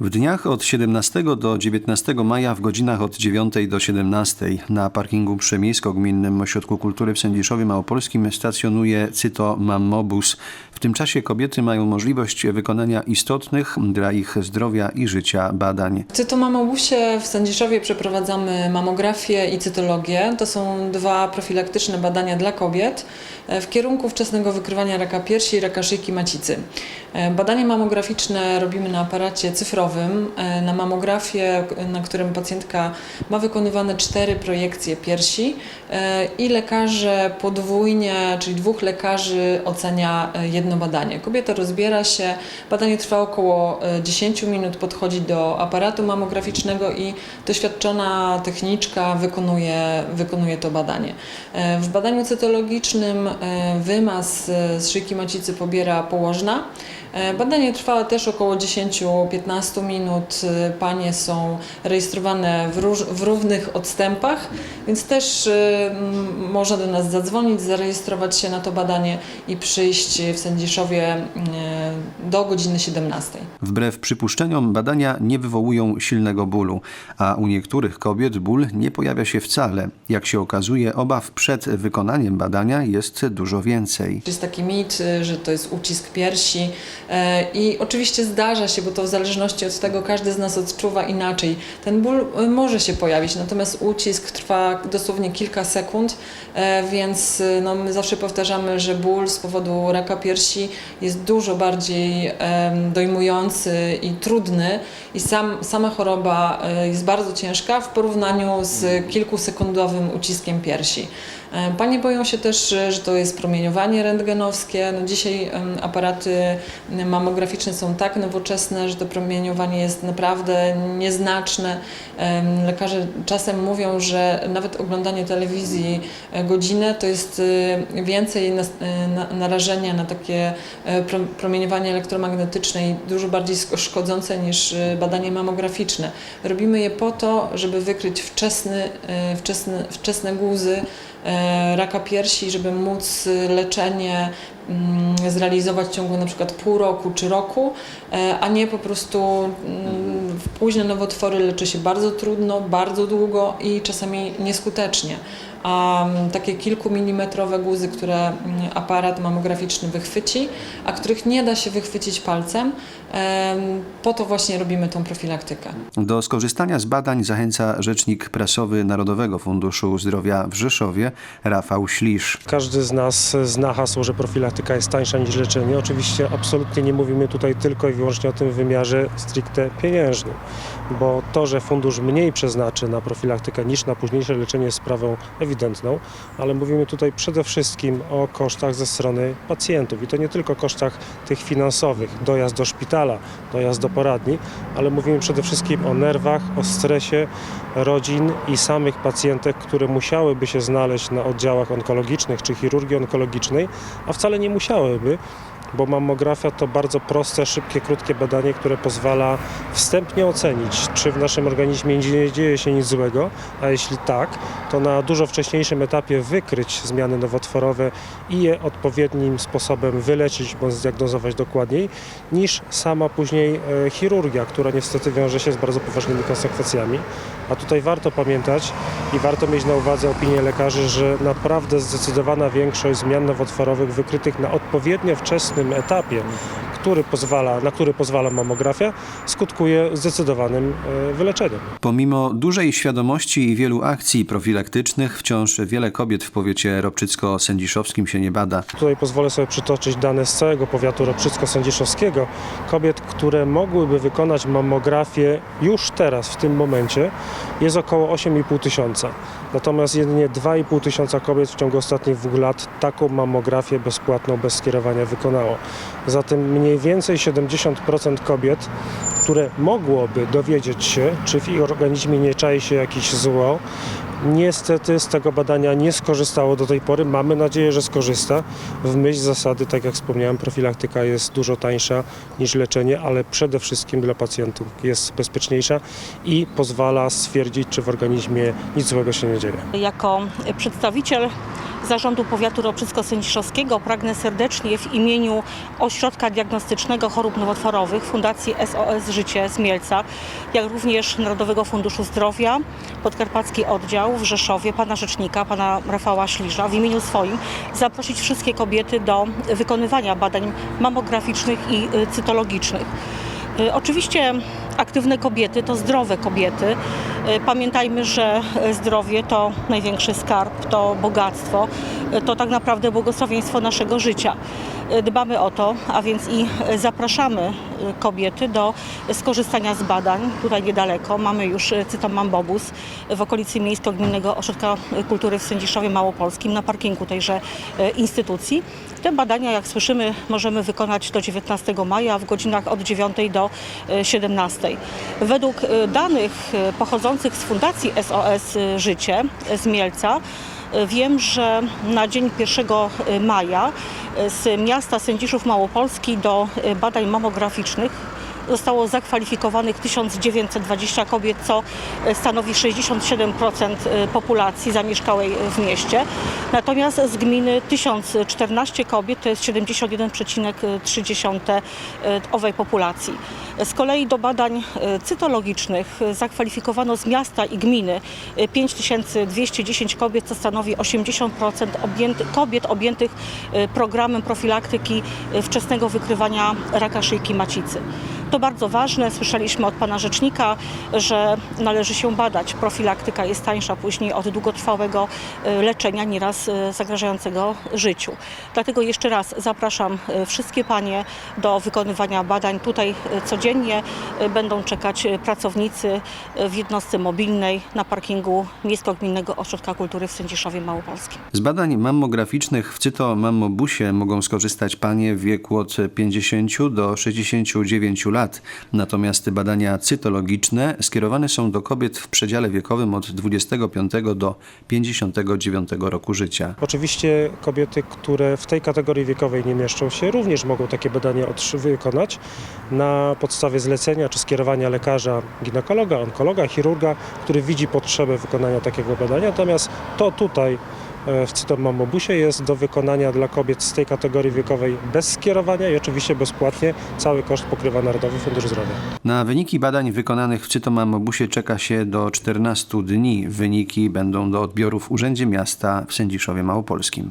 W dniach od 17 do 19 maja w godzinach od 9 do 17 na parkingu przy Miejsko-Gminnym Ośrodku Kultury w Sędziszowie Małopolskim stacjonuje Cyto Mammobus. W tym czasie kobiety mają możliwość wykonania istotnych dla ich zdrowia i życia badań. W cytomamobusie w Sędziszowie przeprowadzamy mamografię i cytologię. To są dwa profilaktyczne badania dla kobiet e, w kierunku wczesnego wykrywania raka piersi i raka szyjki macicy. E, Badanie mamograficzne robimy na aparacie cyfrowym, e, na mamografię, na którym pacjentka ma wykonywane cztery projekcje piersi i lekarze podwójnie, czyli dwóch lekarzy ocenia e, jedno badanie. Kobieta rozbiera się, badanie trwa około e, 10 minut, podchodzi do aparatu mamograficznego i doświadczona techniczka wykonuje, wykonuje to badanie. E, W badaniu cytologicznym e, wymaz e, z szyjki macicy pobiera położna. E, Badanie trwa też około 10-15 minut. E, Panie są rejestrowane w, róż, w równych odstępach, więc też e, można do nas zadzwonić, zarejestrować się na to badanie i przyjść w Sędziszowie do godziny 17. Wbrew przypuszczeniom badania nie wywołują silnego bólu, a u niektórych kobiet ból nie pojawia się wcale. Jak się okazuje, obaw przed wykonaniem badania jest dużo więcej. Jest taki mit, że to jest ucisk piersi e, i oczywiście zdarza się, bo to w zależności od tego każdy z nas odczuwa inaczej. Ten ból y, może się pojawić, natomiast ucisk trwa dosłownie kilka sekund, e, więc no, my zawsze powtarzamy, że ból z powodu raka piersi jest dużo bardziej dojmujący i trudny i sam, sama choroba e, jest bardzo ciężka w porównaniu z kilkusekundowym uciskiem piersi. E, Panie boją się też, że to jest promieniowanie rentgenowskie. No dzisiaj aparaty mamograficzne są tak nowoczesne, że to promieniowanie jest naprawdę nieznaczne. Lekarze czasem mówią, że nawet oglądanie telewizji e, godzinę to jest e, więcej narażenia na takie pro- promieniowanie elektromagnetyczne i dużo bardziej szkodzące niż badanie mamograficzne. Robimy je po to, żeby wykryć wczesny, e, wczesny, wczesne guzy raka piersi, żeby móc e, leczenie mm, zrealizować w ciągu na przykład pół roku czy roku, e, a nie po prostu mm, późne nowotwory leczy się bardzo trudno, bardzo długo i czasami nieskutecznie. A mm, takie kilkumilimetrowe guzy, które mm, aparat mamograficzny wychwyci, a których nie da się wychwycić palcem, em, po to właśnie robimy tą profilaktykę. Do skorzystania z badań zachęca rzecznik prasowy Narodowego Funduszu Zdrowia w Rzeszowie, Rafał Ślisz. Każdy z nas zna hasło, że profilaktyka jest tańsza niż leczenie. Oczywiście absolutnie nie mówimy tutaj tylko i wyłącznie o tym wymiarze stricte pieniężnym, bo to, że fundusz mniej przeznaczy na profilaktykę niż na późniejsze leczenie jest sprawą ewidentną, ale mówimy tutaj przede wszystkim o kosztach ze strony pacjentów. I to nie tylko kosztach tych finansowych, dojazd do szpitala, dojazd do poradni, ale mówimy przede wszystkim o nerwach, o stresie rodzin i samych pacjentek, które musiałyby się znaleźć na oddziałach onkologicznych czy chirurgii onkologicznej, a wcale nie musiałyby, bo mammografia to bardzo proste, szybkie, krótkie badanie, które pozwala wstępnie ocenić, czy w naszym organizmie nie dzieje się nic złego, a jeśli tak, to na dużo wcześniejszym etapie wykryć zmiany nowotworowe i je odpowiednim sposobem wyleczyć bądź zdiagnozować dokładniej, niż sama później e, chirurgia, która niestety wiąże się z bardzo poważnymi konsekwencjami. A tutaj warto pamiętać i warto mieć na uwadze opinię lekarzy, że naprawdę zdecydowana większość zmian nowotworowych wykrytych na odpowiednio wczesnym etapie, który pozwala, na który pozwala mammografia, skutkuje zdecydowanym e, wyleczeniem. Pomimo dużej świadomości i wielu akcji profilaktycznych, wciąż wiele kobiet w powiecie ropczycko-sędziszowskim się nie bada. Tutaj pozwolę sobie przytoczyć dane z całego powiatu ropczycko-sędziszowskiego. Kobiet, które mogłyby wykonać mammografię już teraz, w tym momencie, jest około 8,5 tysiąca. Natomiast jedynie 2,5 tysiąca kobiet w ciągu ostatnich dwóch lat taką mammografię bezpłatną, bez skierowania wykonało. Zatem mniej więcej 70% kobiet, które mogłoby dowiedzieć się, czy w ich organizmie nie czai się jakieś zło, Niestety z tego badania nie skorzystało do tej pory. Mamy nadzieję, że skorzysta. W myśl zasady, tak jak wspomniałem, profilaktyka jest dużo tańsza niż leczenie, ale przede wszystkim dla pacjentów jest bezpieczniejsza i pozwala stwierdzić, czy w organizmie nic złego się nie dzieje. Jako przedstawiciel Zarządu Powiatu Ropczycko-Sędziszowskiego pragnę serdecznie w imieniu Ośrodka Diagnostycznego Chorób Nowotworowych Fundacji SOS Życie z Mielca, jak również Narodowego Funduszu Zdrowia, Podkarpacki Oddział w Rzeszowie, pana rzecznika, pana Rafała Śliża, w imieniu swoim zaprosić wszystkie kobiety do wykonywania badań mamograficznych i y, cytologicznych. Y, Oczywiście aktywne kobiety to zdrowe kobiety. Y, Pamiętajmy, że y, zdrowie to największy skarb, to bogactwo, y, to tak naprawdę błogosławieństwo naszego życia. Dbamy o to, a więc i zapraszamy kobiety do skorzystania z badań. Tutaj niedaleko mamy już cytomambobus w okolicy Miejsko-Gminnego Ośrodka Kultury w Sędziszowie Małopolskim na parkingu tejże instytucji. Te badania, jak słyszymy, możemy wykonać do 19 maja w godzinach od 9 do e, 17. Według e, danych e, z Fundacji SOS Życie z Mielca, e, Wiem, że na dzień 1 maja z miasta Sędziszów Małopolski do badań mamograficznych zostało zakwalifikowanych 1920 kobiet, co e, stanowi 67% e, populacji zamieszkałej w mieście. Natomiast z gminy 1014 kobiet to jest 71,3% e, owej populacji. Z kolei do badań e, cytologicznych e, zakwalifikowano z miasta i gminy e, 5210 kobiet, co stanowi 80% objęty, kobiet objętych e, programem profilaktyki e, wczesnego wykrywania raka szyjki macicy. To bardzo ważne. Słyszeliśmy od pana rzecznika, że należy się badać. Profilaktyka jest tańsza później od długotrwałego e, leczenia, nieraz e, zagrażającego życiu. Dlatego jeszcze raz zapraszam e, wszystkie panie do wykonywania badań. Tutaj codziennie będą czekać pracownicy w jednostce mobilnej na parkingu Miejsko-Gminnego Ośrodka Kultury w Sędziszowie Małopolskim. Z badań mammograficznych w cytomammobusie mogą skorzystać panie w wieku od 50 do 69 lat. Natomiast badania cytologiczne skierowane są do kobiet w przedziale wiekowym od 25 do 59 roku życia. Oczywiście kobiety, które w tej kategorii wiekowej nie mieszczą się, również mogą takie badania wykonać na podstawie zlecenia czy skierowania lekarza, ginekologa, onkologa, chirurga, który widzi potrzebę wykonania takiego badania. Natomiast to tutaj w cytomammobusie jest do wykonania dla kobiet z tej kategorii wiekowej bez skierowania i oczywiście bezpłatnie. Cały koszt pokrywa Narodowy Fundusz Zdrowia. Na wyniki badań wykonanych w cytomammobusie czeka się do 14 dni. Wyniki będą do odbioru w Urzędzie Miasta w Sędziszowie Małopolskim.